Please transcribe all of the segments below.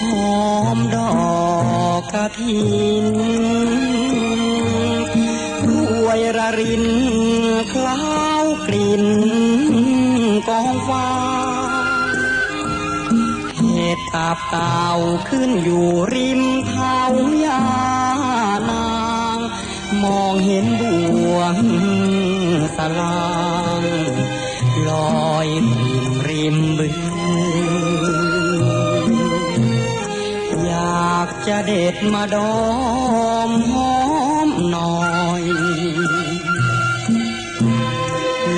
หอมดอกกระถินรวยระรินคล้าวกลิ่นกองฟ้าเหตุตาบเต่าขึ้นอยู่ริมเท้ายานางมองเห็นดวงสลางลอยริมริมบึง จะเด็ดมาดอมหอมหน่อย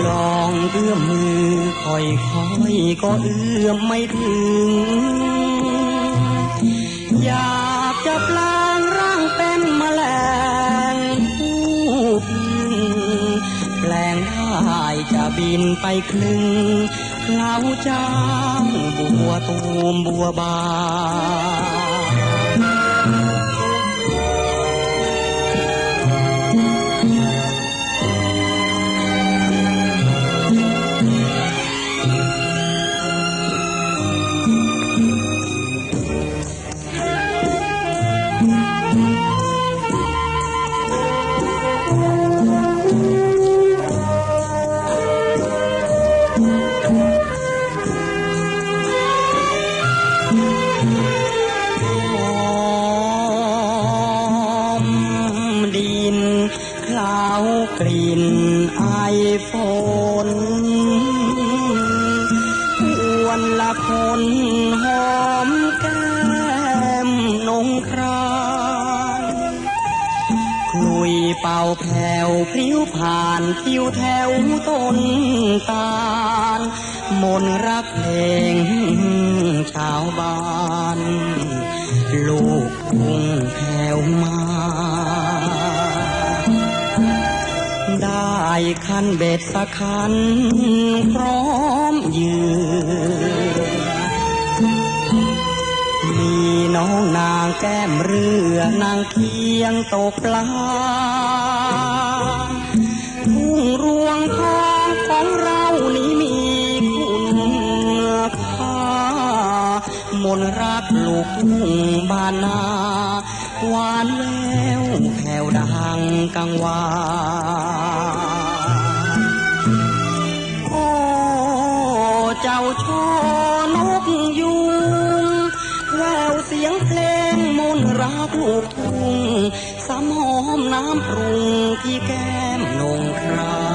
ลองเอื้อมมือค่อยค่อยก็เอื้อมไม่ถึง อยากจะแปลงร่างเป็นแมลงผู้พึ่งแปลงได้จะบินไปคลึงเคล้าจ้างบัวตูมบัวบาน ดินคลาวกลิ่นไอฝนควรละคนหอมแก้มนงครานคลุยเป่าแผ่วพริ้วผ่านทิวแถวต้นตาลมนรักเพลงชาวบ้าน ลูกทุ่งแผ คันเบ็ดสักคันพร้อมยืนมีน้องนางแก้มเรือนางเคียงตกปลาทุ่งรวงทองของเรานี้มีคุณค่ามนรักลูกทุ่งบานนาหวานแล้วแผ่วดังกังวาน ឈរនុកយូងវ៉ាវសៀងភ្លេងមូនរាបលោកធំសំហោមណាមព្រុងពីកែមនងខ្លា